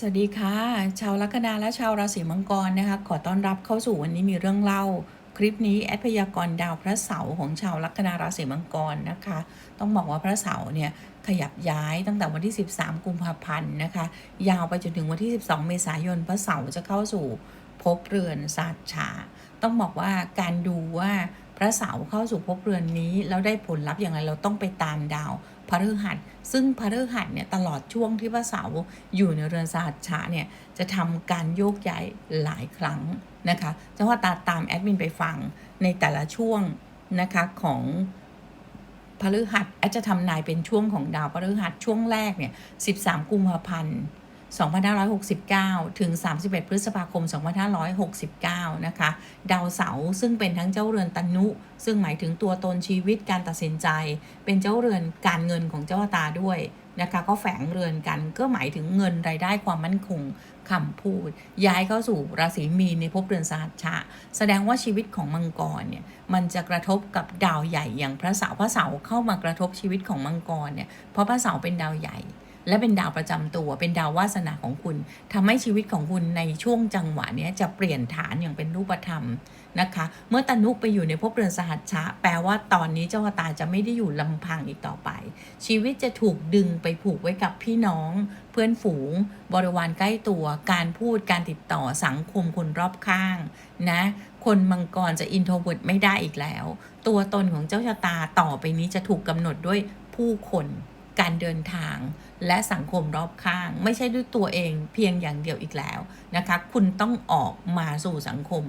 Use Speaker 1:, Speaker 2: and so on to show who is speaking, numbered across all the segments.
Speaker 1: สวัสดีค่ะ ชาวลัคนาและชาวราศีมังกรนะคะ ขอต้อนรับเข้าสู่วันนี้มีเรื่องเล่า คลิปนี้แอดพยากรณ์ดาวพระเสาร์ของชาวลัคนาราศีมังกรนะคะ ต้องบอกว่าพระเสาร์เนี่ยขยับย้ายตั้งแต่วันที่ 13 กุมภาพันธ์นะคะ ยาวไปจนถึงวันที่ 12 เมษายนพระเสาร์จะเข้าสู่ภพเรือนศาสตร์ฉาต้องบอกว่าการดูว่าพระเสาร์เข้าสู่ภพเรือนนี้แล้วได้ผลลัพธ์อย่างไรเราต้องไปตามดาว พฤหัส ซึ่งพฤหัสเนี่ยตลอดช่วงที่พระเสาอยู่ในเรือนสหัสชะเนี่ยจะทำการโยกย้ายหลายครั้งนะคะจะว่าตาตามแอดมินไปฟังในแต่ละช่วงนะคะของพฤหัสอาจะทำนายเป็นช่วงของดาวพฤหัสช่วงแรกเนี่ย 13 กุมภาพันธ์ 2569 ถึง 31 พฤษภาคม 2569 นะคะ ดาวเสาร์ซึ่งเป็นทั้งเจ้าเรือนตนุ ซึ่งหมายถึงตัวตนชีวิตการตัดสินใจ เป็นเจ้าเรือนการเงินของเจ้าตาด้วยนะคะ ก็แฝงเรือนกันก็หมายถึงเงินรายได้ความมั่นคงคำพูด ย้ายเข้าสู่ราศีมีนในภพเรือนสหัชชะ แสดงว่าชีวิตของมังกรเนี่ยมันจะกระทบกับดาวใหญ่อย่างพระเสาร์พระเสาร์เข้ามากระทบชีวิตของมังกรเนี่ยเพราะพระเสาร์เป็นดาวใหญ่ และเป็นดาวประจำตัว เป็นดาววาสนาของคุณทำให้ชีวิตของคุณในช่วงจังหวะนี้จะเปลี่ยนฐานอย่างเป็นรูปธรรมนะคะ เมื่อตนุไปอยู่ในภพเรือนสหัชชะ แปลว่าตอนนี้เจ้าชะตาจะไม่ได้อยู่ลำพังอีกต่อไป ชีวิตจะถูกดึงไปผูกไว้กับพี่น้อง เพื่อนฝูง บริวารใกล้ตัว การพูดการติดต่อสังคมคนรอบข้างนะคนมังกรจะอินโทรเวิร์ดไม่ได้อีกแล้ว ตัวตนของเจ้าชะตาต่อไปนี้จะถูกกำหนดด้วยผู้คน การเดินทาง และสังคมรอบข้าง ไม่ใช่ด้วยตัวเองเพียงอย่างเดียวอีกแล้วนะคะ คุณต้องออกมาสู่สังคม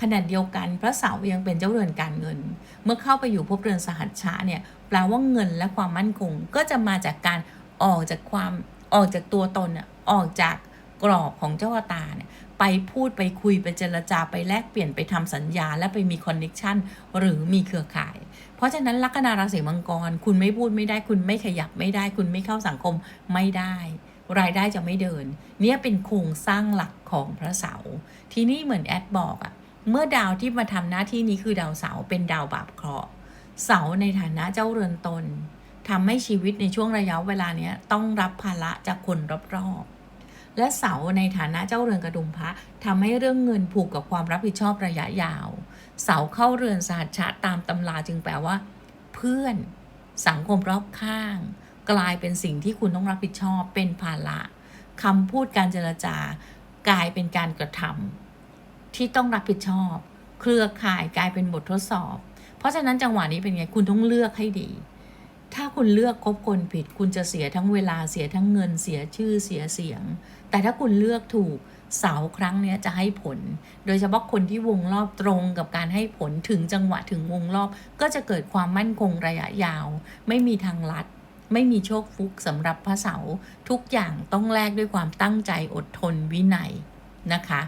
Speaker 1: ขณะเดียวกันพระเสายังเป็นเจ้าเรือนการเงิน เมื่อเข้าไปอยู่ภพเรือนสหัชชะเนี่ยแปลว่าเงินและความมั่นคง ก็จะมาจากการออกจากความออกจากตัวตนออกจากกรอบของเจ้าตาเนี่ยไปพูดไปคุยไปเจรจาไปแลกเปลี่ยนไปทำสัญญา และไปมีคอนเน็ชันหรือมีเครือข่าย เพราะฉะนั้นลัคนาราศีมังกร คุณไม่พูดไม่ได้ คุณไม่ขยับไม่ได้ คุณไม่เข้าสังคมไม่ได้ รายได้จะไม่เดิน เนี่ยเป็นโครงสร้างหลักของพระเสาร์ทีนี้เหมือนแอดบอกอะเมื่อดาวที่มาทำหน้าที่นี้คือดาวเสาร์เป็นดาวบาปเคราะห์เสาในฐานะเจ้าเรือนตนทำให้ชีวิตในช่วงระยะเวลาเนี้ยต้องรับภาระจากคนรอบๆ และเสาในฐานะเจ้าเรือนกระดุมพระทำให้เรื่องเงินผูกกับความรับผิดชอบระยะยาว เสาเข้าเรือนสหัชชะตามตำราจึงแปลว่า เพื่อนสังคมรอบข้าง กลายเป็นสิ่งที่คุณต้องรับผิดชอบเป็นภาระคำพูดการเจรจากลายเป็นการกระทำที่ต้องรับผิดชอบ เครือข่ายกลายเป็นบททดสอบ เพราะฉะนั้นจังหวะนี้เป็นไงคุณต้องเลือกให้ดี ถ้าคุณเลือกคบคนผิด คุณจะเสียทั้งเวลาเสียทั้งเงินเสียชื่อเสียเสียง แต่ถ้าคุณเลือกถูก เสาครั้งนี้จะให้ผล โดยเฉพาะคนที่วงรอบตรงกับการให้ผลถึงจังหวะถึงวงรอบ ก็จะเกิดความมั่นคงระยะยาว ไม่มีทางลัด ไม่มีโชคฟุกสำหรับพระเสาร์ทุกอย่างต้องแลกด้วยความตั้งใจอดทนวินัยนะคะ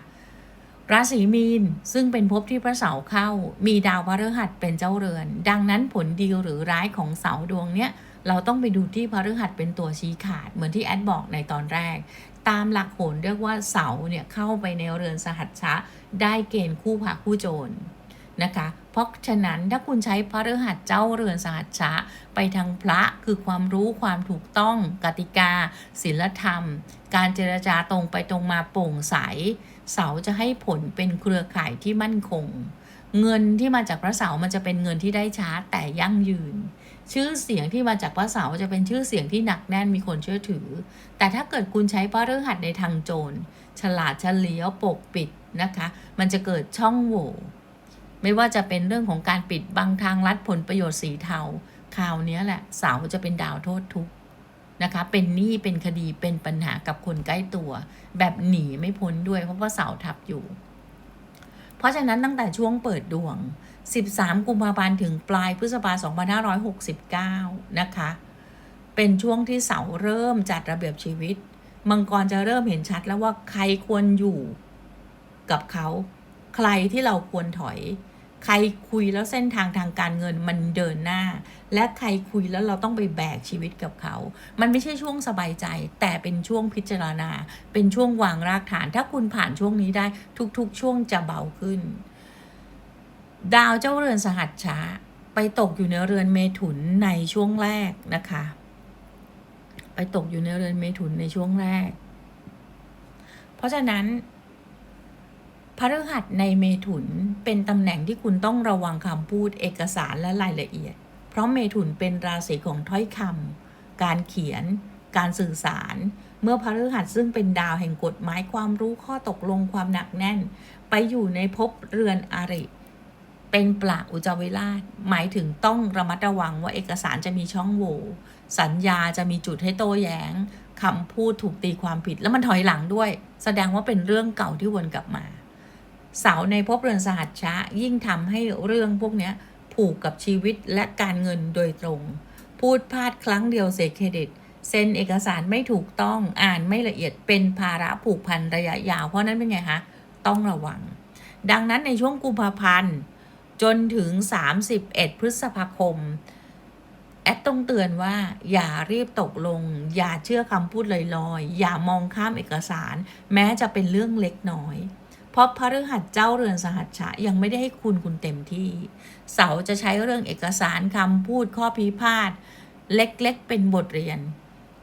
Speaker 1: ราศีมีนซึ่งเป็นภพที่พระเสาร์เข้า มีดาวพฤหัสเป็นเจ้าเรือน ดังนั้นผลดีหรือร้ายของเสาดวงเนี้ยเราต้องไปดูที่พฤหัสเป็นตัวชี้ขาดเหมือนที่แอดบอกในตอนแรก ตามหลักโหรเรียกว่าเสาเนี่ยเข้าไปในเรือนสหัชชะ ได้เกณฑ์คู่ผักคู่โจรนะคะ เพราะฉะนั้นถ้าคุณใช้พระฤหัสเจ้าเรือนสหัชชะ ไปทางพระคือความรู้ความถูกต้องกติกาศีลธรรม การเจรจาตรงไปตรงมาโปร่งใส เสาจะให้ผลเป็นเครือข่ายที่มั่นคง เงินที่มาจากพระเสามันจะเป็นเงินที่ได้ช้าแต่ยั่งยืน ชื่อเสียงที่มาจากพระเสาจะเป็นชื่อเสียงที่หนักแน่นมีคนเชื่อถือ แต่ถ้าเกิดคุณใช้พระฤหัสในทางโจร ฉลาดเฉลียวปกปิดนะคะ มันจะเกิดช่องโหว่ไม่ว่าจะเป็นเรื่องของการปิดบังทางลัดผลประโยชน์สีเทาคราวนี้แหละเสาจะเป็นดาวโทษทุกนะคะ เป็นหนี้เป็นคดีเป็นปัญหากับคนใกล้ตัว แบบหนีไม่พ้นด้วยเพราะว่าเสาทับอยู่ เพราะฉะนั้นตั้งแต่ช่วงเปิดดวง 13 กุมภาพันธ์ถึงปลายพฤษภาคม2569 นะคะ เป็นช่วงที่เสาเริ่มจัดระเบียบชีวิต มังกรจะเริ่มเห็นชัดแล้วว่าใครควรอยู่กับเขา ใครที่เราควรถอย ใครคุยแล้วเส้นทางทางการเงินมันเดินหน้า และใครคุยแล้วเราต้องไปแบกชีวิตกับเขา มันไม่ใช่ช่วงสบายใจ แต่เป็นช่วงพิจารณา เป็นช่วงวางรากฐาน ถ้าคุณผ่านช่วงนี้ได้ทุกๆ ช่วงจะเบาขึ้น ดาวเจ้าเรือนสหัสช้าไปตกอยู่ในเรือนเมถุนในช่วงแรกนะคะ ไปตกอยู่ในเรือนเมถุนในช่วงแรก เพราะฉะนั้นพฤหัสในเมถุนเป็นตำแหน่งที่คุณต้องระวังคำพูดเอกสารและรายละเอียด เพราะเมถุนเป็นราศีของถ้อยคำการเขียน การสื่อสาร เมื่อพฤหัสซึ่งเป็นดาวแห่งกฎหมายความรู้ข้อตกลงความหนักแน่น ไปอยู่ในภพเรือนอาริ เป็นปลากอุจาวิราช หมายถึงต้องระมัดระวังว่าเอกสารจะมีช่องโหว่สัญญาจะมีจุดให้โต้แย้งคำพูดถูกตีความผิดแล้วมันถอยหลังด้วย แสดงว่าเป็นเรื่องเก่าที่วนกลับมา เสาในภพเรือนสหัชชะ ยิ่งทำให้เรื่องพวกนี้ผูกกับชีวิตและการเงินโดยตรง พูดพลาดครั้งเดียวเสียเครดิตเซ็นเอกสารไม่ถูกต้องอ่านไม่ละเอียดเป็นภาระผูกพันระยะยาวเพราะนั้นเป็นไงคะต้องระวัง ดังนั้นในช่วงกุมภาพันธ์ จนถึง 31 พฤษภาคม แอดต้องเตือนว่า อย่ารีบตกลง อย่าเชื่อคำพูดลอยๆ อย่ามองข้ามเอกสาร แม้จะเป็นเรื่องเล็กน้อย เพราะพฤหัสเจ้าเรือนสหัชชะยังไม่ได้ให้คุณคุณเต็มที่ เสาจะใช้เรื่องเอกสารคำพูดข้อพิพาท เล็กๆ เป็นบทเรียน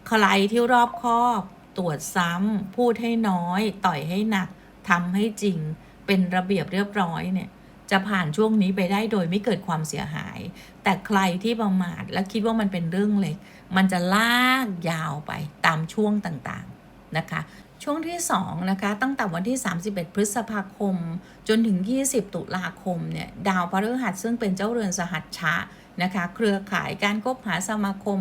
Speaker 1: ใครที่รอบคอบตรวจซ้ำพูดให้น้อย ต่อยให้หนักทำให้จริง เป็นระเบียบเรียบร้อยเนี่ย จะผ่านช่วงนี้ไปได้โดยไม่เกิดความเสียหาย แต่ใครที่ประมาทและคิดว่ามันเป็นเรื่องเล็ก มันจะลากยาวไปตามช่วงต่างๆนะคะ ช่วงที่2นะคะตั้งแต่วันที่ 31 พฤษภาคม จนถึง 20 ตุลาคมเนี่ยดาวพฤหัสซึ่งเป็นเจ้าเรือนสหัชชะนะคะเครือข่ายการคบหาสมาคม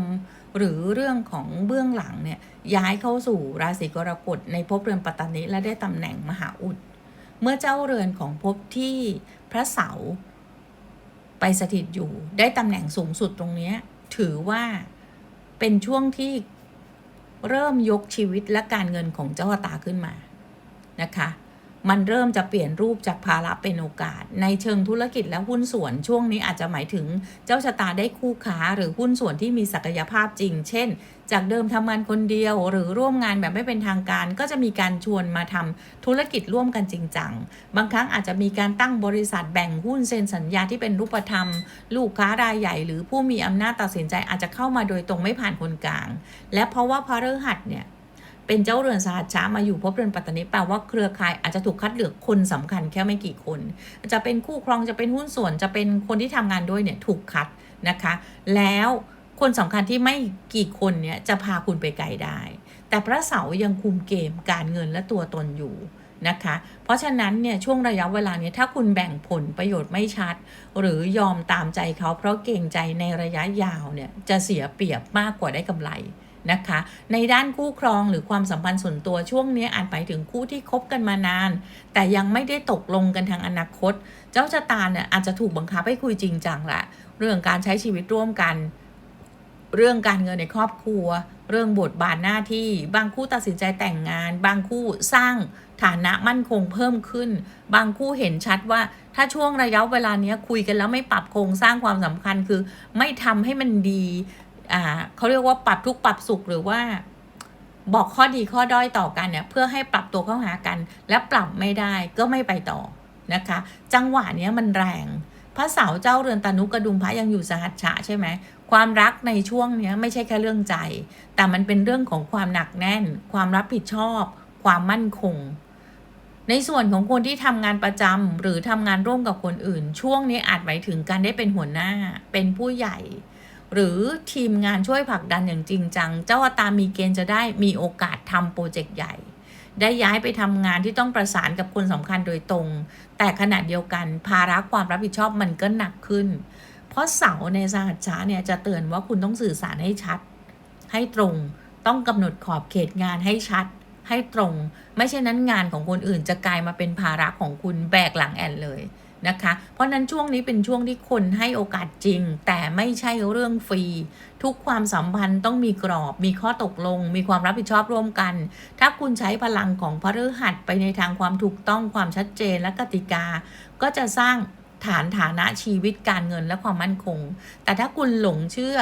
Speaker 1: หรือเรื่องของเบื้องหลังเนี่ยย้ายเข้าสู่ราศีกรกฎในภพเรือนปัตตานิและได้ตำแหน่งมหาอุด เมื่อเจ้าเรือนของภพที่ พระเสาไปสถิตอยู่ได้ตำแหน่งสูงสุดตรงนี้ ถือว่าเป็นช่วงที่เริ่มยกชีวิตและการเงินของเจ้าตาขึ้นมานะคะ มันเริ่มจะเปลี่ยนรูปจากภาระเป็นโอกาส ในเชิงธุรกิจและหุ้นส่วนช่วงนี้อาจจะหมายถึงเจ้าชะตาได้คู่ค้าหรือหุ้นส่วนที่มีศักยภาพจริง เช่น จากเดิมทำงานคนเดียว หรือร่วมงานแบบไม่เป็นทางการ ก็จะมีการชวนมาทำธุรกิจร่วมกันจริงจัง บางครั้งอาจจะมีการตั้งบริษัทแบ่งหุ้นเซ็นสัญญาที่เป็นรูปธรรม ลูกค้ารายใหญ่ หรือผู้มีอำนาจตัดสินใจอาจจะเข้ามาโดยตรงไม่ผ่านคนกลาง และเพราะว่าพระฤหัสเนี่ย เป็นเจ้าเรือนสหัชชามาอยู่พบเรือนปัตตานีแปลว่าเครือข่ายอาจจะถูกคัดเลือกคนสำคัญแค่ไม่กี่คน จะเป็นคู่ครองจะเป็นหุ้นส่วนจะเป็นคนที่ทำงานด้วยเนี่ยถูกคัดนะคะ แล้วคนสำคัญที่ไม่กี่คนเนี่ยจะพาคุณไปไกลได้ แต่พระเสายังคุมเกมการเงินและตัวตนอยู่นะคะ เพราะฉะนั้นเนี่ยช่วงระยะเวลาเนี้ถ้าคุณแบ่งผลประโยชน์ไม่ชัด หรือยอมตามใจเขาเพราะเกรงใจในระยะยาวเนี่ยจะเสียเปรียบมากกว่าได้กำไร นะคะ ในด้านคู่ครองหรือความสัมพันธ์ส่วนตัวช่วงนี้อาจไปถึงคู่ที่คบกันมานาน แต่ยังไม่ได้ตกลงกันทางอนาคต เจ้าชะตาเนี่ยอาจจะถูกบังคับให้คุยจริงจังละเรื่องการใช้ชีวิตร่วมกัน เรื่องการเงินในครอบครัว เรื่องบทบาทหน้าที่ บางคู่ตัดสินใจแต่งงาน บางคู่สร้างฐานะมั่นคงเพิ่มขึ้น บางคู่เห็นชัดว่าถ้าช่วงระยะเวลาเนี้ยคุยกันแล้วไม่ปรับโครงสร้างความสำคัญคือ ไม่ทำให้มันดี อ่าเขาเรียกว่าปรับทุกปรับสุขหรือว่าบอกข้อดีข้อด้อยต่อกันเนี่ยเพื่อให้ปรับตัวเข้าหากัน และปรับไม่ได้ก็ไม่ไปต่อนะคะ จังหวะเนี้ยมันแรงพระเสาเจ้าเรือนตานุกระดุมพระยังอยู่สหัชชะใช่ไหมความรักในช่วงเนี้ยไม่ใช่แค่เรื่องใจ แต่มันเป็นเรื่องของความหนักแน่น ความรับผิดชอบ ความมั่นคง ในส่วนของคนที่ทำงานประจำหรือทำงานร่วมกับคนอื่น ช่วงนี้อาจหมายถึงการได้เป็นหัวหน้าเป็นผู้ใหญ่ หรือทีมงานช่วยผลักดันอย่างจริงจัง เจ้าอตามีเกณฑ์จะได้มีโอกาสทำโปรเจกต์ใหญ่ ได้ย้ายไปทำงานที่ต้องประสานกับคนสำคัญโดยตรง แต่ขณะเดียวกันภาระความรับผิดชอบมันก็หนักขึ้น เพราะเสาในสหัชชาเนี่ยจะเตือนว่าคุณต้องสื่อสารให้ชัด ให้ตรง ต้องกำหนดขอบเขตงานให้ชัด ให้ตรง ไม่ใช่นั้นงานของคนอื่นจะกลายมาเป็นภาระของคุณแบกหลังแอนเลย นะคะ เพราะนั้นช่วงนี้เป็นช่วงที่คนให้โอกาสจริง แต่ไม่ใช่เรื่องฟรี ทุกความสัมพันธ์ต้องมีกรอบ มีข้อตกลง มีความรับผิดชอบร่วมกัน ถ้าคุณใช้พลังของพฤหัสไปในทางความถูกต้องความชัดเจนและกติกา ก็จะสร้างฐานฐานะชีวิตการเงินและความมั่นคง แต่ถ้าคุณหลงเชื่อ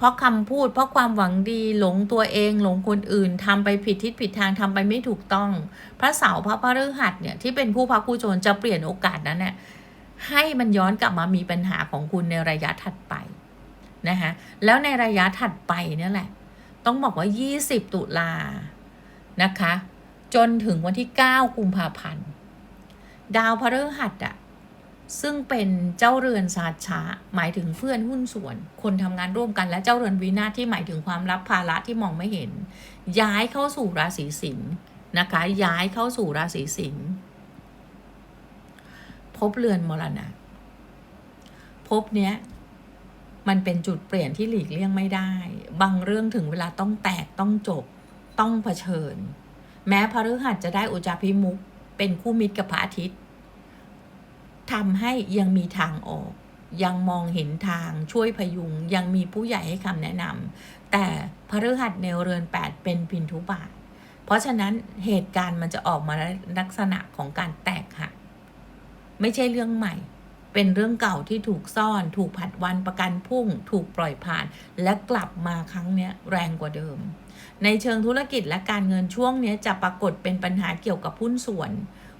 Speaker 1: เพราะคำพูด เพราะความหวังดีหลงตัวเองหลงคนอื่นทำไปผิดทิศผิดทางทำไปไม่ถูกต้อง พระเสาร์พระพฤหัสเนี่ยที่เป็นคู่พระคู่โจรจะเปลี่ยนโอกาสนั้นเนี่ยให้มันย้อนกลับมามีปัญหาของคุณในระยะถัดไปนะคะแล้วในระยะถัดไปเนี่ยแหละ ต้องบอกว่า 20 ตุลานะคะ จนถึงวันที่ 9 กุมภาพันธ์ ดาวพฤหัสอะ ซึ่งเป็นเจ้าเรือนศาติช้าหมายถึงเพื่อนหุ้นส่วน คนทำงานร่วมกันและเจ้าเรือนวินาที่หมายถึงความรับภาระที่มองไม่เห็น ย้ายเข้าสู่ราศีสิงห์นะคะ ย้ายเข้าสู่ราศีสิงห์พบเรือนมรณะ พบเนี้ยมันเป็นจุดเปลี่ยนที่หลีกเลี่ยงไม่ได้ บางเรื่องถึงเวลาต้องแตกต้องจบ ต้องเผชิญ แม้พระฤหัสจะได้อุจจาพิมุกเป็นคู่มิตรกับพระอาทิตย์ ทำให้ยังมีทางออก ยังมองเห็นทางช่วยพยุง ยังมีผู้ใหญ่ให้คำแนะนำแต่พฤหัสในเรือน 8 เป็นพินทุบาท เพราะฉะนั้นเหตุการณ์มันจะออกมาลักษณะของการแตกหักไม่ใช่เรื่องใหม่ เป็นเรื่องเก่าที่ถูกซ่อน ถูกผัดวันประกันพุ่ง ถูกปล่อยผ่าน และกลับมาครั้งนี้แรงกว่าเดิม ในเชิงธุรกิจและการเงินช่วงนี้จะปรากฏเป็นปัญหาเกี่ยวกับหุ้นส่วน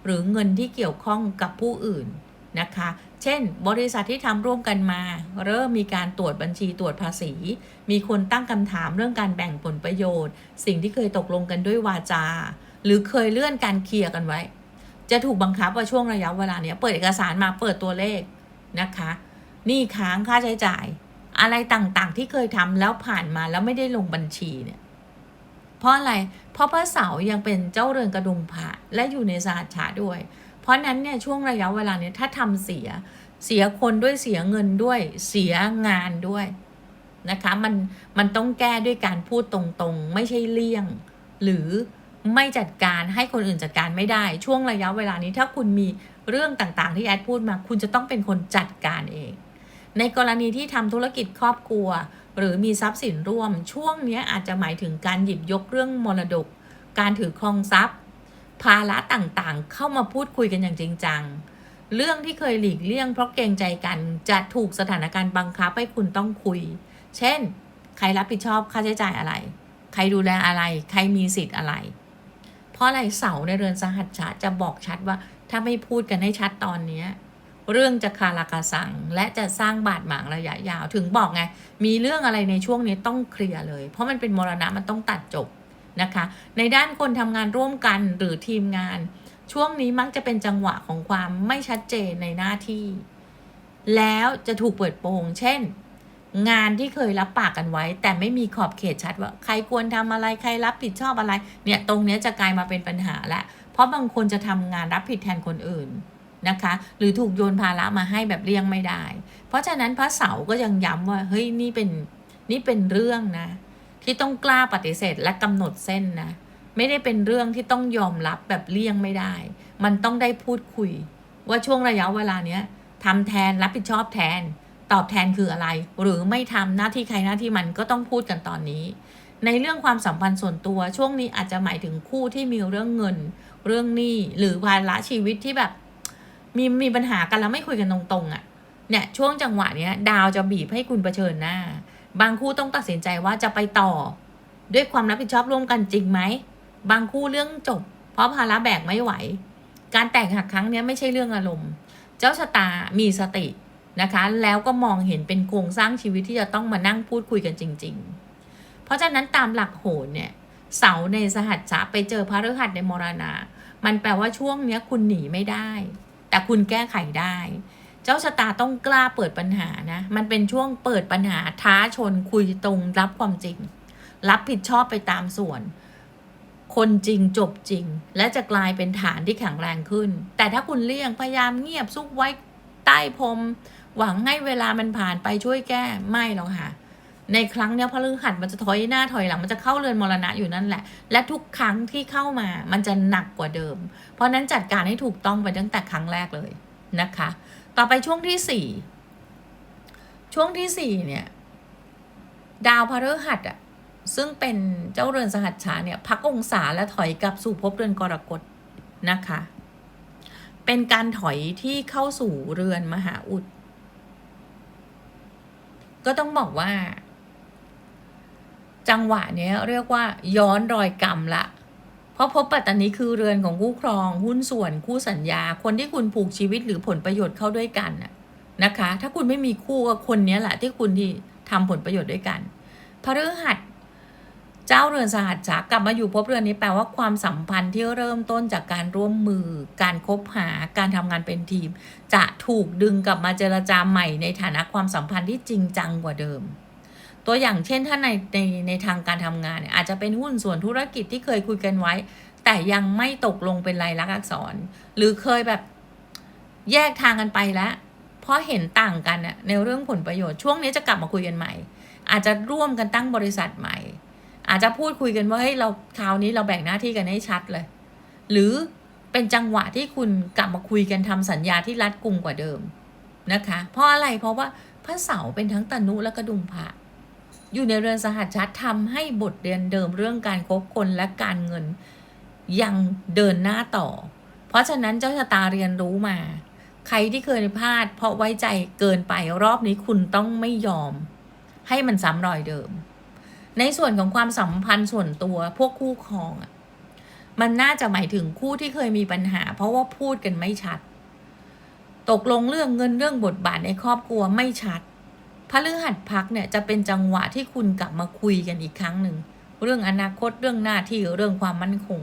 Speaker 1: หรือเงินที่เกี่ยวข้องกับผู้อื่น นะคะ เช่น บริษัทที่ทำร่วมกันมา เริ่มมีการตรวจบัญชีตรวจภาษี มีคนตั้งคำถามเรื่องการแบ่งผลประโยชน์ สิ่งที่เคยตกลงกันด้วยวาจา หรือเคยเลื่อนการเคลียร์กันไว้ จะถูกบังคับว่าช่วงระยะเวลาเนี้ยเปิดเอกสารมาเปิดตัวเลขนะคะนี้ค้างค่าใช้จ่าย อะไรต่างๆ ที่เคยทำแล้วผ่านมาแล้วไม่ได้ลงบัญชีเนี่ยเพราะอะไร เพราะพระเสาร์ยังเป็นเจ้าเรือนกระดุมพระและอยู่ในสหัชชาด้วย ราะนั้นเนี่ยช่วงระยะเวลาเนี้ยถ้าทำเสียเสียคนด้วยเสียเงินด้วยเสียงานด้วยนะคะมันมันต้องแก้ด้วยการพูดตรงๆ ไม่ใช่เลี่ยง หรือไม่จัดการให้คนอื่นจัดการไม่ได้ ช่วงระยะเวลานี้ถ้าคุณมีเรื่องต่างๆ ที่แอดพูดมา คุณจะต้องเป็นคนจัดการเอง ในกรณีที่ทำธุรกิจครอบครัว หรือมีทรัพย์สินร่วม ช่วงนี้อาจจะหมายถึงการหยิบยกเรื่องมรดก การถือครองทรัพย์ ภาระต่างๆ เข้ามาพูดคุยกันอย่างจริงจัง เรื่องที่เคยหลีกเลี่ยงเพราะเกรงใจกันจะถูกสถานการณ์บังคับให้คุณต้องคุย เช่น ใครรับผิดชอบค่าใช้จ่ายอะไร ใครดูแลอะไร ใครมีสิทธิ์อะไร เพราะอะไรเสาในเรือนสหัชชะจะบอกชัดว่าถ้าไม่พูดกันให้ชัดตอนนี้เรื่องจะคาราคาสังและจะสร้างบาดหมางระยะยาว ถึงบอกไง มีเรื่องอะไรในช่วงนี้ต้องเคลียร์เลย เพราะมันเป็นมรณะมันต้องตัดจบ นะคะ ในด้านคนทำงานร่วมกันหรือทีมงาน ช่วงนี้มักจะเป็นจังหวะของความไม่ชัดเจนในหน้าที่ แล้วจะถูกเปิดโปง เช่น งานที่เคยรับปากกันไว้ แต่ไม่มีขอบเขตชัดว่า ใครควรทำอะไรใครรับผิดชอบอะไร เนี่ยตรงนี้จะกลายมาเป็นปัญหาละเพราะบางคนจะทำงานรับผิดแทนคนอื่นนะคะหรือถูกโยนภาระมาให้แบบเลี่ยงไม่ได้ เพราะฉะนั้นพระเสาร์ก็ยังย้ำว่าเฮ้ยนี่เป็นนี่เป็นเรื่องนะ ที่ต้องกล้าปฏิเสธและกำหนดเส้นนะ ไม่ได้เป็นเรื่องที่ต้องยอมรับแบบเลี่ยงไม่ได้ มันต้องได้พูดคุย ว่าช่วงระยะเวลาเนี้ยทำแทนรับผิดชอบแทน ตอบแทนคืออะไร หรือไม่ทำหน้าที่ใครหน้าที่มันก็ต้องพูดกันตอนนี้ ในเรื่องความสัมพันธ์ส่วนตัวช่วงนี้อาจจะหมายถึงคู่ที่มีเรื่องเงิน เรื่องหนี้หรือภาระชีวิตที่แบบมีมีปัญหากันแล้วไม่คุยกันตรงๆอะ่ะเนี่ยช่วงจังหวะเนี้ยดาวจะบีบให้คุณเผชิญหน้า บางคู่ต้องตัดสินใจว่าจะไปต่อ ด้วยความรับผิดชอบร่วมกันจริงไหม บางคู่เรื่องจบ เพราะภาระแบกไม่ไหว การแตกหักครั้งนี้ไม่ใช่เรื่องอารมณ์ เจ้าชะตามีสตินะคะ แล้วก็มองเห็นเป็นโครงสร้างชีวิตที่จะต้องมานั่งพูดคุยกันจริง ๆ เพราะฉะนั้นตามหลักโหรเนี่ยเสาในสหัสจะไปเจอพระฤหัสในมรณะมันแปลว่าช่วงเนี้ยคุณหนีไม่ได้ แต่คุณแก้ไขได้ เจ้าชะตาต้องกล้าเปิดปัญหานะ มันเป็นช่วงเปิดปัญหาท้าชนคุยตรงรับความจริง รับผิดชอบไปตามส่วน คนจริงจบจริง และจะกลายเป็นฐานที่แข็งแรงขึ้น แต่ถ้าคุณเลี่ยงพยายามเงียบซุกไว้ใต้พรมหวังให้เวลามันผ่านไปช่วยแก้ไม่หรอกค่ะในครั้งเนี้ยพระฤหัสมันจะถอยหน้าถอยหลังมันจะเข้าเรือนมรณะอยู่นั่นแหละ และทุกครั้งที่เข้ามามันจะหนักกว่าเดิม เพราะนั้นจัดการให้ถูกต้องไปตั้งแต่ครั้งแรกเลยนะคะ ต่อไปช่วงที่สี่ช่วงที่สี่เนี่ย ดาวพฤหัสอะซึ่งเป็นเจ้าเรือนสหัชชาเนี่ย พักองศาและถอยกลับสู่ภพเรือนกรกฎนะคะ เป็นการถอยที่เข้าสู่เรือนมหาอุด ก็ต้องบอกว่า จังหวะเนี้ยเรียกว่าย้อนรอยกรรมละ ราะภพปัตตานีคือเรือนของคู่ครอง หุ้นส่วนคู่สัญญา คนที่คุณผูกชีวิตหรือผลประโยชน์เข้าด้วยกันนะคะ ถ้าคุณไม่มีคู่กับคนนี้แหละที่คุณที่ทำผลประโยชน์ด้วยกันพฤหัสเจ้าเรือนสหัสจักลับมาอยู่ภพเรือนนี้แปลว่าความสัมพันธ์ที่เริ่มต้นจากการร่วมมือ การคบหาการทำงานเป็นทีม จะถูกดึงกลับมาเจรจาใหม่ในฐานะความสัมพันธ์ที่จริงจังกว่าเดิม ตัวอย่างเช่นถ้าในในในทางการทำงานเนี่ยอาจจะเป็นหุ้นส่วนธุรกิจที่เคยคุยกันไว้ แต่ยังไม่ตกลงเป็นลายลักษณ์อักษร หรือเคยแบบแยกทางกันไปแล้วเพราะเห็นต่างกันอะในเรื่องผลประโยชน์ช่วงนี้จะกลับมาคุยกันใหม่ อาจจะร่วมกันตั้งบริษัทใหม่ อาจจะพูดคุยกันว่าเฮ้ยเราคราวนี้เราแบ่งหน้าที่กันให้ชัดเลย หรือเป็นจังหวะที่คุณกลับมาคุยกันทำสัญญาที่รัดกุมกว่าเดิมนะคะ เพราะอะไรเพราะว่าพระเสาร์เป็นทั้งตนุและกระดุมพระ อยู่ในเรือนสหัสชัดทำให้บทเรียนเดิมเรื่องการคบคนและการเงินยังเดินหน้าต่อ เพราะฉะนั้นเจ้าชะตาเรียนรู้มา ใครที่เคยพลาด เพราะไว้ใจเกินไปรอบนี้คุณต้องไม่ยอม ให้มันซ้ำรอยเดิม ในส่วนของความสัมพันธ์ส่วนตัวพวกคู่ครองอะมันน่าจะหมายถึงคู่ที่เคยมีปัญหา เพราะว่าพูดกันไม่ชัด ตกลงเรื่องเงินเรื่องบทบาทในครอบครัวไม่ชัด พฤหัสพักเนี่ยจะเป็นจังหวะที่คุณกลับมาคุยกันอีกครั้งหนึ่ง เรื่องอนาคตเรื่องหน้าที่เรื่องความมั่นคง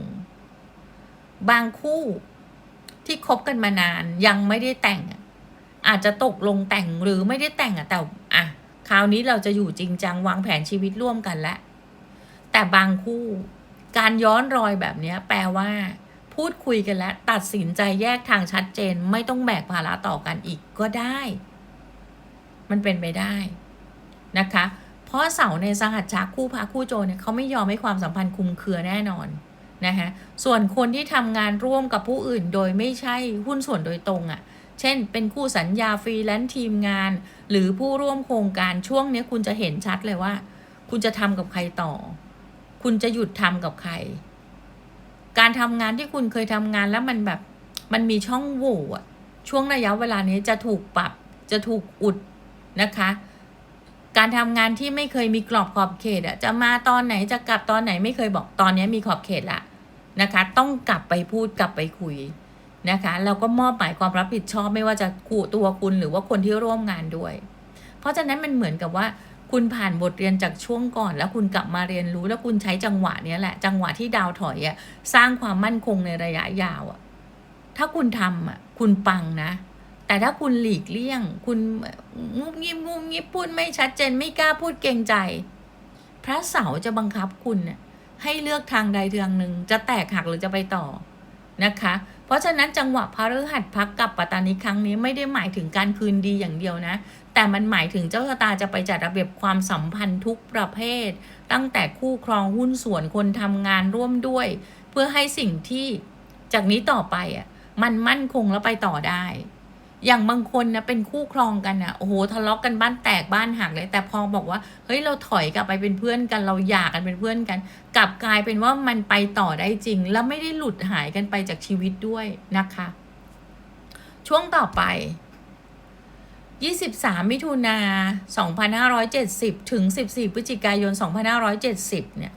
Speaker 1: บางคู่ที่คบกันมานานยังไม่ได้แต่ง อาจจะตกลงแต่งหรือไม่ได้แต่งอะแต่อะคราวนี้เราจะอยู่จริงจังวางแผนชีวิตร่วมกันแล้วแต่บางคู่การย้อนรอยแบบนี้แปลว่า พูดคุยกันแล้ว ตัดสินใจแยกทางชัดเจน ไม่ต้องแบกภาระต่อกันอีกก็ได้ มันเป็นไปได้นะคะ เพราะเสาในสหัสชักคู่พระคู่โจเนี่ยเขาไม่ยอมให้ความสัมพันธ์คุมเครือแน่นอนนะคะส่วนคนที่ทำงานร่วมกับผู้อื่นโดยไม่ใช่หุ้นส่วนโดยตรงอะ่ะ เช่น เป็นคู่สัญญาฟรีแลนซ์ทีมงาน หรือผู้ร่วมโครงการช่วงนี้คุณจะเห็นชัดเลยว่า คุณจะทำกับใครต่อ คุณจะหยุดทำกับใคร การทำงานที่คุณเคยทำงานแล้วมันแบบ มันมีช่องโหว่ช่วงระยะเวลานี้จะถูกปรับ จะถูกอุด นะคะ การทำงานที่ไม่เคยมีกรอบขอบเขตอะจะมาตอนไหนจะกลับตอนไหนไม่เคยบอกตอนนี้มีขอบเขตละนะคะ ต้องกลับไปพูดกลับไปคุยนะคะแล้วก็มอบหมายความรับผิดชอบไม่ว่าจะกูตัวคุณหรือว่าคนที่ร่วมงานด้วย เพราะฉะนั้นมันเหมือนกับว่าคุณผ่านบทเรียนจากช่วงก่อน แล้วคุณกลับมาเรียนรู้แล้วคุณใช้จังหวะนี้แหละ จังหวะที่ดาวถอยอะสร้างความมั่นคงในระยะยาวอะถ้าคุณทำอะคุณปังนะ แต่ถ้าคุณหลีกเลี่ยง คุณงุบงิบงุบงิบพูดไม่ชัดเจนไม่กล้าพูดเกรงใจ พระเสาร์จะบังคับคุณนะให้เลือกทางใดทางหนึ่งจะแตกหักหรือจะไปต่อนะคะ เพราะฉะนั้นจังหวะพระฤหัสพักกับปัตตานีครั้งนี้ไม่ได้หมายถึงการคืนดีอย่างเดียวนะ แต่มันหมายถึงเจ้าชะตาจะไปจัดระเบียบความสัมพันธ์ทุกประเภท ตั้งแต่คู่ครองหุ้นส่วนคนทำงานร่วมด้วย เพื่อให้สิ่งที่จากนี้ต่อไปอะมันมั่นคงแล้วไปต่อได้ อย่างบางคนนะเป็นคู่ครองกันนะโอ้โหทะเลาะกกันบ้านแตกบ้านหักเลย แต่พอบอกว่าเฮ้ยเราถอยกลับไปเป็นเพื่อนกัน เราหย่ากกันเป็นเพื่อนกัน กลับกลายเป็นว่ามันไปต่อได้จริง แล้วไม่ได้หลุดหายกันไปจากชีวิตด้วยนะคะ ช่วงต่อไป 23 มิถุนา2570 ถึง 14 พฤศจิกายน 2570 เนี่ย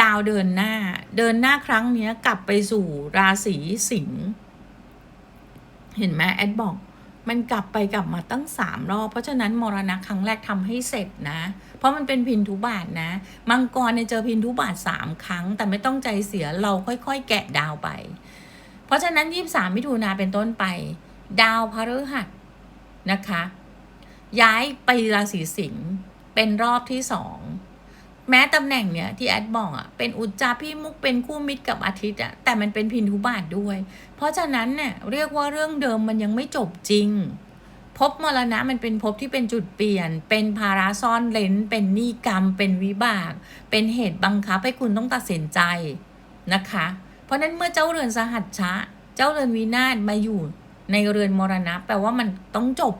Speaker 1: ดาวเดินหน้า เดินหน้าครั้งนี้กลับไปสู่ราศีสิงห์ เห็นไหมแอดบอกมันกลับไปกลับมาตั้งสามรอบ เพราะฉะนั้นมรณะครั้งแรกทำให้เสร็จนะ เพราะมันเป็นพินทุบาทนะ มังกรเนี่ยเจอพินทุบาทสามครั้ง แต่ไม่ต้องใจเสียเราค่อยๆ แกะดาวไป เพราะฉะนั้นยี่สามมิถุนาเป็นต้นไป ดาวพฤหัสนะคะ ย้ายไปราศีสิงห์เป็นรอบที่สอง แม้ตำแหน่งเนี่ยที่แอดบอกอะเป็นอุจจาพิมุกเป็นคู่มิตรกับอาทิตย์อะแต่มันเป็นพินทุบาทด้วย เพราะฉะนั้นเนี่ยเรียกว่าเรื่องเดิมมันยังไม่จบจริงภพมรณะมันเป็นภพที่เป็นจุดเปลี่ยน เป็นภาระซ่อนเร้นเป็นหนี้กรรม เป็นวิบาก เป็นเหตุบังคับให้คุณต้องตัดสินใจนะคะ เพราะฉะนั้นเมื่อเจ้าเรือนสหัสชะ เจ้าเรือนวินาศมาอยู่ในเรือนมรณะ แปลว่ามันต้องจบ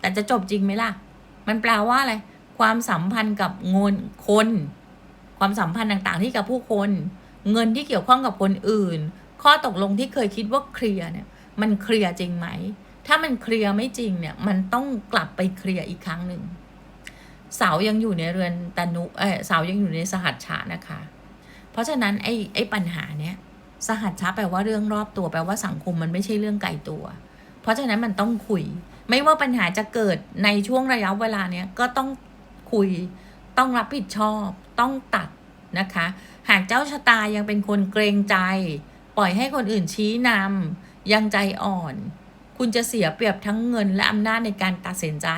Speaker 1: แต่จะจบจริงไหมล่ะ มันแปลว่าอะไร ความสัมพันธ์กับเงินคน ความสัมพันธ์ต่างๆ ที่กับผู้คน เงินที่เกี่ยวข้องกับคนอื่น ข้อตกลงที่เคยคิดว่าเคลียร์เนี่ย มันเคลียร์จริงไหม ถ้ามันเคลียร์ไม่จริงเนี่ย มันต้องกลับไปเคลียร์อีกครั้งหนึ่งเสายังอยู่ในเรือนตนุเออเสายังอยู่ในสหัสชานะคะ เพราะฉะนั้นไอ้ไอ้ปัญหาเนี้ยสหัสชาแปลว่าเรื่องรอบตัวแปลว่าสังคมมันไม่ใช่เรื่องไกลตัว เพราะฉะนั้นมันต้องคุย ไม่ว่าปัญหาจะเกิดในช่วงระยะเวลาเนี้ยก็ต้อง คุย ต้องรับผิดชอบต้องตัดนะคะ หากเจ้าชะตายังเป็นคนเกรงใจ ปล่อยให้คนอื่นชี้นำยังใจอ่อน คุณจะเสียเปรียบทั้งเงินและอำนาจในการตัดสินใจ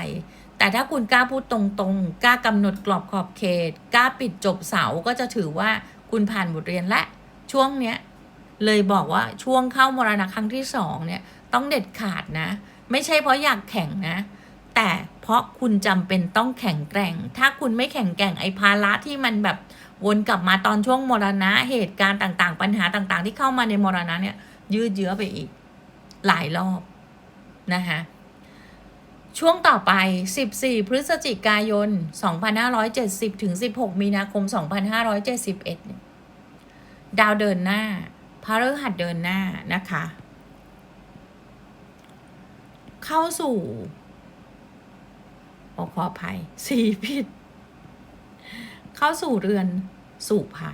Speaker 1: แต่ถ้าคุณกล้าพูดตรงๆ กล้ากำหนดกรอบขอบเขต กล้าปิดจบเสาก็จะถือว่าคุณผ่านบทเรียนและช่วงเนี้ยเลยบอกว่าช่วงเข้ามรณะครั้งที่สองเนี่ยต้องเด็ดขาดนะ ไม่ใช่เพราะอยากแข่งนะ แต่ ราะคุณจำเป็นต้องแข่งแกร่ง ถ้าคุณไม่แข่งแกร่งไอ้ภาระที่มันแบบวนกลับมาตอนช่วงมรณะเหตุการณ์ต่างๆ ปัญหาต่างๆ ที่เข้ามาในมรณะเนี่ย ยืดเยื้อไปอีก หลายรอบนะคะช่วงต่อไป 14 พฤศจิกายน 2570 ถึง 16 มีนาคม 2571เนี่ยดาวเดินหน้าพระฤหัสเดินหน้านะคะ เข้าสู่ อขออภัยสีผิด เข้าสู่เรือนสู่ผา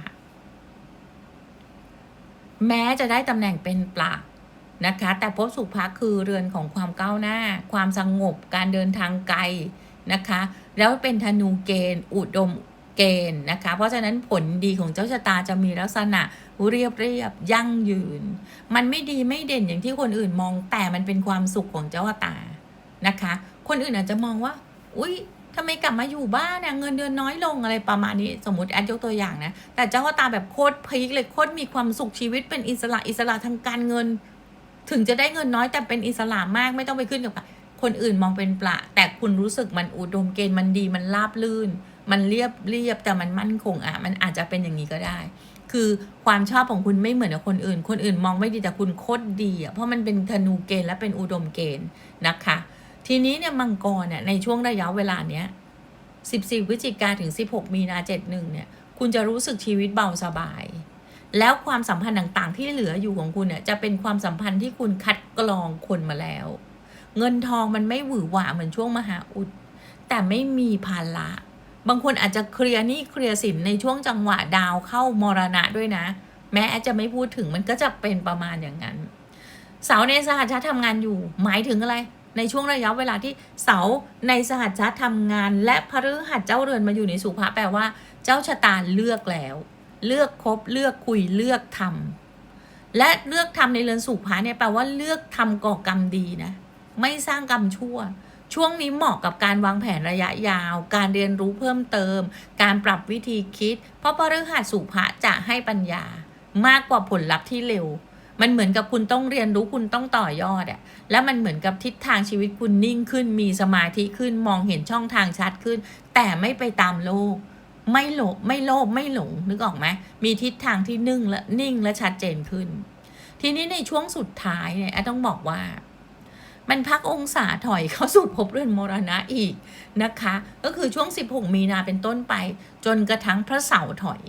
Speaker 1: แม้จะได้ตำแหน่งเป็นปลานะคะ แต่ภพสุภะคือเรือนของความก้าวหน้า ความสงบการเดินทางไกลนะคะ แล้วเป็นธนูเกณฑ์ อุดมเกณฑ์นะคะ เพราะฉะนั้นผลดีของเจ้าชะตาจะมีลักษณะเรียบเรียบยั่งยืน มันไม่ดีไม่เด่นอย่างที่คนอื่นมอง แต่มันเป็นความสุขของเจ้าชะตานะคะ คนอื่นอาจจะมองว่า อุ้ยทำไมกลับมาอยู่บ้านเนี่ยเงินเดือนน้อยลงอะไรประมาณนี้สมมติแอดยกตัวอย่างนะ แต่เจ้าชะตาแบบโคตรพีคเลยโคตรมีความสุขชีวิตเป็นอิสระอิสระทางการเงิน ถึงจะได้เงินน้อยแต่เป็นอิสระมากไม่ต้องไปขึ้นกับคนอื่นมองเป็นประแต่คุณรู้สึกมันอุดมเกณฑ์มันดีมันราบลื่น มันเรียบเรียบแต่มันมั่นคงอะมันอาจจะเป็นอย่างนี้ก็ได้ คือความชอบของคุณไม่เหมือนกับคนอื่น คนอื่นมองไม่ดีแต่คุณโคตรดีอะเพราะมันเป็นธนูเกณฑ์และเป็นอุดมเกณฑ์นะคะ ทีนี้เนี่ยมังกรเนี่ยในช่วงระยะเวลาเนี้ย14พฤศจิกาถึง 16 มีนา71เนี่ย คุณจะรู้สึกชีวิตเบาสบาย แล้วความสัมพันธ์ต่างๆ ที่เหลืออยู่ของคุณเนี่ยจะเป็นความสัมพันธ์ที่คุณคัดกรองคนมาแล้ว เงินทองมันไม่หวือหวาเหมือนช่วงมหาอุด แต่ไม่มีภาระบางคนอาจจะเคลียร์หนี่เคลียร์สินในช่วงจังหวะดาวเข้ามรณะด้วยนะ แม้อาจจะไม่พูดถึงมันก็จะเป็นประมาณอย่างนั้น เสาในสหัชชาทำงานอยู่ หมายถึงอะไร ในช่วงระยะเวลาที่เสาในสหัชชาติทำงาน และพฤหัสเจ้าเรือนมาอยู่ในสุภาแปลว่า เจ้าชะตาเลือกแล้ว เลือกคบเลือกคุยเลือกทำและเลือกทำในเรือนสุภาเนี่ยแปลว่าเลือกทำก่อกรรมดีนะ ไม่สร้างกรรมชั่ว ช่วงนี้เหมาะกับการวางแผนระยะยาว การเรียนรู้เพิ่มเติม การปรับวิธีคิด เพราะพฤหัสสุภะจะให้ปัญญามากกว่าผลลัพธ์ที่เร็ว มันเหมือนกับคุณต้องเรียนรู้คุณต้องต่อยอดอะแล้วมันเหมือนกับทิศทางชีวิตคุณนิ่งขึ้น มีสมาธิขึ้นมองเห็นช่องทางชัดขึ้น แต่ไม่ไปตามโลก ไม่โลภไม่โลภไม่หลงนึกออกไหมมีทิศทางที่นึ่งและนิ่งและชัดเจนขึ้น ทีนี้ในช่วงสุดท้ายเนี่ยต้องบอกว่ามันพักองศาถอยเข้าสู่ภพเรือนมรณะอีกนะคะ ก็คือช่วง 16 มีนาเป็นต้นไป จนกระทั่งพระเสาร์ถอย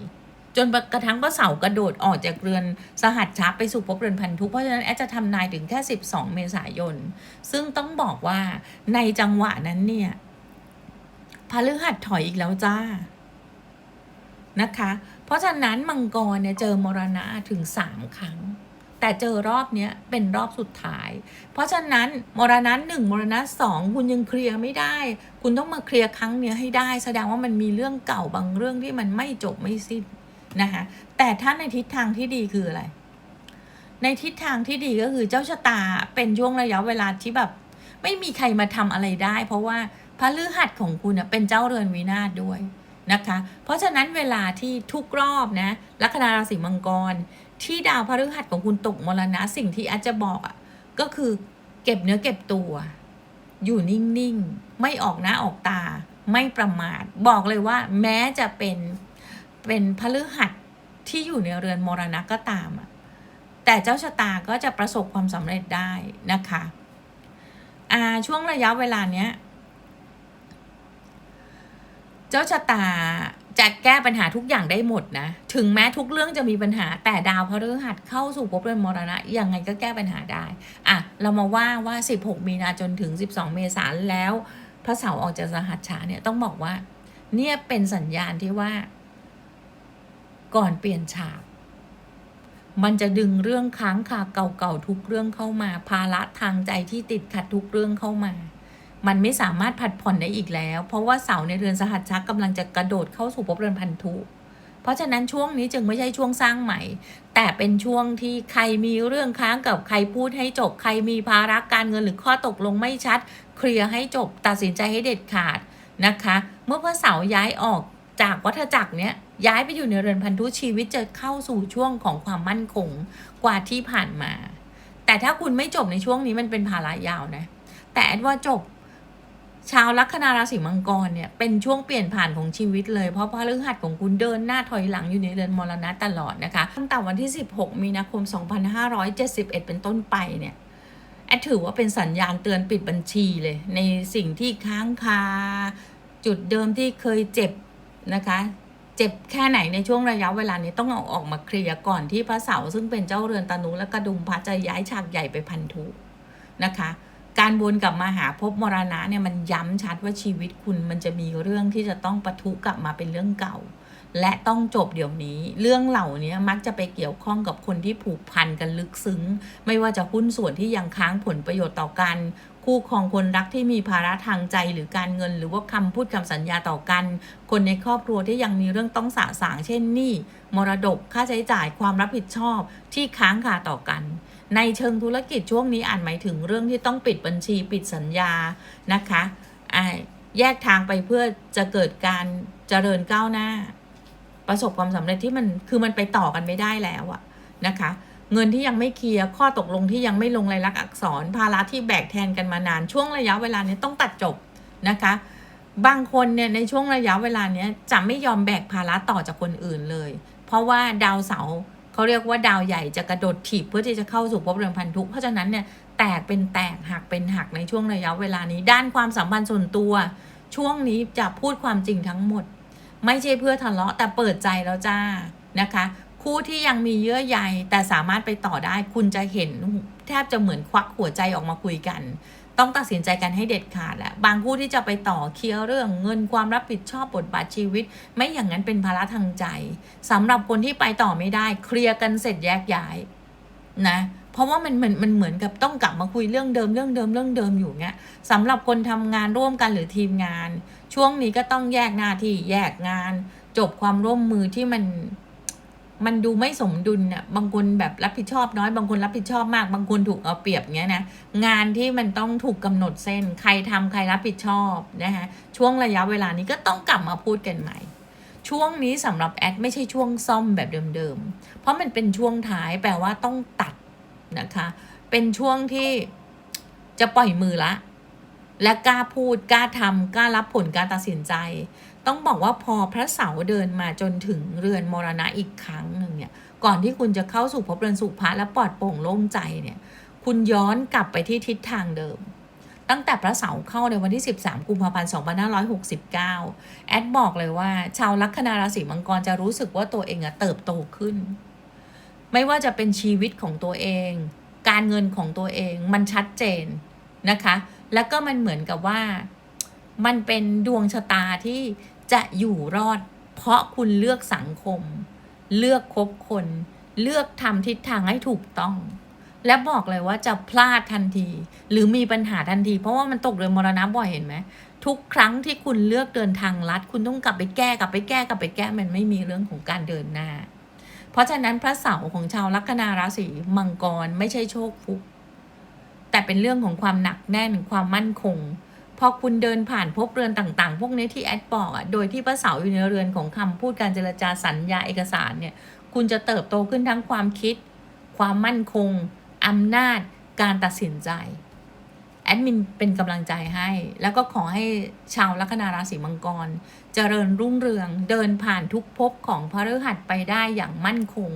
Speaker 1: จนกระทั่งพระเสาร์กระโดดออกจากเรือนสหัสชับไปสู่ภพเรือนพันธุเพราะฉะนั้นแอดจะทำนายถึงแค่ 12 เมษายน ซึ่งต้องบอกว่าในจังหวะนั้นเนี่ยพฤหัสถอยอีกแล้วจ้านะคะ เพราะฉะนั้นมังกรเนี่ยเจอมรณะถึงสามครั้ง แต่เจอรอบเนี้ยเป็นรอบสุดท้าย เพราะฉะนั้นมรณะหนึ่งมรณะสองคุณยังเคลียร์ไม่ได้ คุณต้องมาเคลียร์ครั้งเนี้ยให้ได้ แสดงว่ามันมีเรื่องเก่าบางเรื่องที่มันไม่จบไม่สิ้น นะคะแต่ถ้าในทิศทางที่ดีคืออะไร ในทิศทางที่ดีก็คือเจ้าชะตาเป็นช่วงระยะเวลาที่แบบ ไม่มีใครมาทำอะไรได้ เพราะว่าพระฤหัสของคุณเป็นเจ้าเรือนวินาศด้วยนะคะ เพราะฉะนั้นเวลาที่ทุกรอบนะลัคนาราศีมังกร ที่ดาวพฤหัสของคุณตกมรณะสิ่งที่อาจจะบอกอะ่ะก็คือเก็บเนื้อเก็บตัว อยู่นิ่งๆ ไม่ออกหน้าออกตา ไม่ประมาท บอกเลยว่าแม้จะเป็น เป็นพฤหัสที่อยู่ในเรือนมรณะก็ตามอะแต่เจ้าชะตาก็จะประสบความสำเร็จได้นะคะอ่าช่วงระยะเวลาเนี้ย เจ้าชะตาจะแก้ปัญหาทุกอย่างได้หมดนะ ถึงแม้ทุกเรื่องจะมีปัญหา แต่ดาวพฤหัสเข้าสู่ภพเรือนมรณะยังไงก็แก้ปัญหาได้ อะ เรามาว่าว่า 16 มีนาจนถึง 12 เมษายนแล้วพระเสาร์ออกจากสหัสชาเนี่ยต้องบอกว่า เนี่ยเป็นสัญญาณที่ว่า ก่อนเปลี่ยนฉาก มันจะดึงเรื่องค้างคาเก่าๆทุกเรื่องเข้ามา ภาระทางใจที่ติดขัดทุกเรื่องเข้ามา มันไม่สามารถผัดผ่อนได้อีกแล้ว เพราะว่าเสาในเรือนสหัชชะกกำลังจะกระโดดเข้าสู่ภพเรือนพันธุ เพราะฉะนั้นช่วงนี้จึงไม่ใช่ช่วงสร้างใหม่ แต่เป็นช่วงที่ใครมีเรื่องค้างกับใครพูดให้จบ ใครมีภาระการเงินหรือข้อตกลงไม่ชัด เคลียร์ให้จบ ตัดสินใจให้เด็ดขาดนะคะ เมื่อพระเสาย้ายออกจากวัฏจักรเนี้ย ย้ายไปอยู่ในเรือนพันธุชีวิตจะเข้าสู่ช่วงของความมั่นคงกว่าที่ผ่านมา แต่ถ้าคุณไม่จบในช่วงนี้มันเป็นภาระยาวนะ แต่แอดว่าจบ ชาวลัคนาราศีมังกรเนี่ยเป็นช่วงเปลี่ยนผ่านของชีวิตเลย เพราะพฤหัสของคุณเดินหน้าถอยหลังอยู่ในเรือนมรณะตลอดนะคะตั้งแต่วันที่ 16 มีนาคม 2571 เป็นต้นไปเนี่ยแอดถือว่าเป็นสัญญาณเตือนปิดบัญชีเลย ในสิ่งที่ค้างคา จุดเดิมที่เคยเจ็บนะคะ เจ็บแค่ไหนในช่วงระยะเวลานี้ต้องเอาออกมาเคลียร์ก่อนที่พระเสาร์ซึ่งเป็นเจ้าเรือนตานุและกระดุมพระจะย้ายฉากใหญ่ไปพันธุนะคะ การวนกลับมาหาภพมรณะเนี่ยมันย้ำชัดว่าชีวิตคุณมันจะมีเรื่องที่จะต้องปะทุกลับมาเป็นเรื่องเก่า และต้องจบเดี๋ยวนี้ เรื่องเหล่านี้มักจะไปเกี่ยวข้องกับคนที่ผูกพันกันลึกซึ้ง ไม่ว่าจะหุ้นส่วนที่ยังค้างผลประโยชน์ต่อกัน คู่ครองคนรักที่มีภาระทางใจหรือการเงิน หรือว่าคำพูดคำสัญญาต่อกัน คนในครอบครัวที่ยังมีเรื่องต้องสะสางเช่นหนี้มรดกค่าใช้จ่ายความรับผิดชอบที่ค้างคาต่อกัน ในเชิงธุรกิจช่วงนี้อ่านหมายถึงเรื่องที่ต้องปิดบัญชีปิดสัญญานะคะแยกทางไปเพื่อจะเกิดการเจริญก้าวหน้า ประสบความสำเร็จที่มันคือมันไปต่อกันไม่ได้แล้วอะนะคะ เงินที่ยังไม่เคลียร์ข้อตกลงที่ยังไม่ลงรายลักษณ์อักษร ภาระที่แบกแทนกันมานาน ช่วงระยะเวลานี้ต้องตัดจบนะคะ บางคนเนี่ยในช่วงระยะเวลาเนี้ยจะไม่ยอมแบกภาระต่อจากคนอื่นเลย เพราะว่าดาวเสาเขาเรียกว่าดาวใหญ่จะกระโดดถีบเพื่อที่จะเข้าสู่ภพเรือนพันธุเพราะฉะนั้นเนี่ยแตกเป็นแตกหักเป็นหักในช่วงระยะเวลานี้ ด้านความสัมพันธ์ส่วนตัว ช่วงนี้จะพูดความจริงทั้งหมด ไม่ใช่เพื่อทะเลาะแต่เปิดใจแล้วจ้านะคะ คู่ที่ยังมีเยื่อใยแต่สามารถไปต่อได้ คุณจะเห็นแทบจะเหมือนควักหัวใจออกมาคุยกัน ต้องตัดสินใจกันให้เด็ดขาดแหละบางคู่ที่จะไปต่อเคลียร์เรื่องเงินความรับผิดชอบบทบาทชีวิต ไม่อย่างนั้นเป็นภาระทางใจสำหรับคนที่ไปต่อไม่ได้ เคลียร์กันเสร็จแยกย้ายนะเพราะว่ามันเหมือนมันเหมือนกับต้องกลับมาคุยเรื่องเดิมเรื่องเดิมเรื่องเดิมอยู่เงี้ยสำหรับคนทำงานร่วมกันหรือทีมงาน ช่วงนี้ก็ต้องแยกหน้าที่แยกงาน จบความร่วมมือที่มัน มันดูไม่สมดุลน่ะบางคนแบบรับผิดชอบน้อย บางคนรับผิดชอบมาก บางคนถูกเอาเปรียบเงี้ยนะงานที่มันต้องถูกกำหนดเส้น ใครทำใครรับผิดชอบนะคะช่วงระยะเวลานี้ก็ต้องกลับมาพูดกันใหม่ ช่วงนี้สำหรับแอดไม่ใช่ช่วงซ่อมแบบเดิมๆ เพราะมันเป็นช่วงท้ายแปลว่าต้องตัดนะคะ เป็นช่วงที่จะปล่อยมือละ และกล้าพูดกล้าทำกล้ารับผลการตัดสินใจ ต้องบอกว่าพอพระเสาร์เดินมาจนถึงเรือนมรณะอีกครั้งหนึ่งเนี่ย ก่อนที่คุณจะเข้าสู่ภพเรือนสุภะและปลอดโปร่งโล่งใจเนี่ย คุณย้อนกลับไปที่ทิศทางเดิม ตั้งแต่พระเสาร์เข้าในวันที่ 13 กุมภาพันธ์ 2569 แอดบอกเลยว่า ชาวลัคนาราศีมังกรจะรู้สึกว่าตัวเองอะเติบโตขึ้น ไม่ว่าจะเป็นชีวิตของตัวเอง การเงินของตัวเองมันชัดเจนนะคะ แล้วก็มันเหมือนกับว่ามันเป็นดวงชะตาที่ จะอยู่รอด เพราะคุณเลือกสังคม เลือกคบคน เลือกทำทิศทางให้ถูกต้อง และบอกเลยว่าจะพลาดทันที หรือมีปัญหาทันที เพราะว่ามันตกเรือมรณะบ่อยเห็นไหมทุกครั้งที่คุณเลือกเดินทางลัด คุณต้องกลับไปแก้กลับไปแก้กลับไปแก้มันไม่มีเรื่องของการเดินหน้า เพราะฉะนั้นพระเสาของชาวลัคนาราศีมังกรไม่ใช่โชคฟุกแต่เป็นเรื่องของความหนักแน่นความมั่นคง พอคุณเดินผ่านพบเรือนต่างๆ พวกนี้ที่แอดบอกอะ โดยที่พระเสาร์อยู่ในเรือนของคำพูดการเจรจาสัญญาเอกสารเนี่ย คุณจะเติบโตขึ้นทั้งความคิด ความมั่นคงอำนาจ การตัดสินใจ แอดมินเป็นกำลังใจให้ แล้วก็ขอให้ชาวลัคนาราศีมังกร เจริญรุ่งเรือง เดินผ่านทุกภพของพระฤหัสไปได้อย่างมั่นคง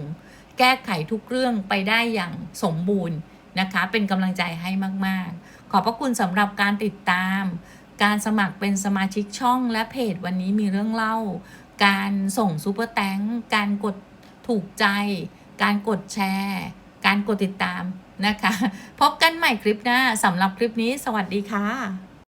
Speaker 1: แก้ไขทุกเรื่องไปได้อย่างสมบูรณ์นะคะ เป็นกำลังใจให้มาก ๆ ขอบพระคุณสำหรับการติดตาม การสมัครเป็นสมาชิกช่องและเพจวันนี้มีเรื่องเล่า การส่งซูเปอร์แตงการกดถูกใจ การกดแชร์ การกดติดตามนะคะ พบกันใหม่คลิปหน้าสำหรับคลิปนี้ สวัสดีค่ะ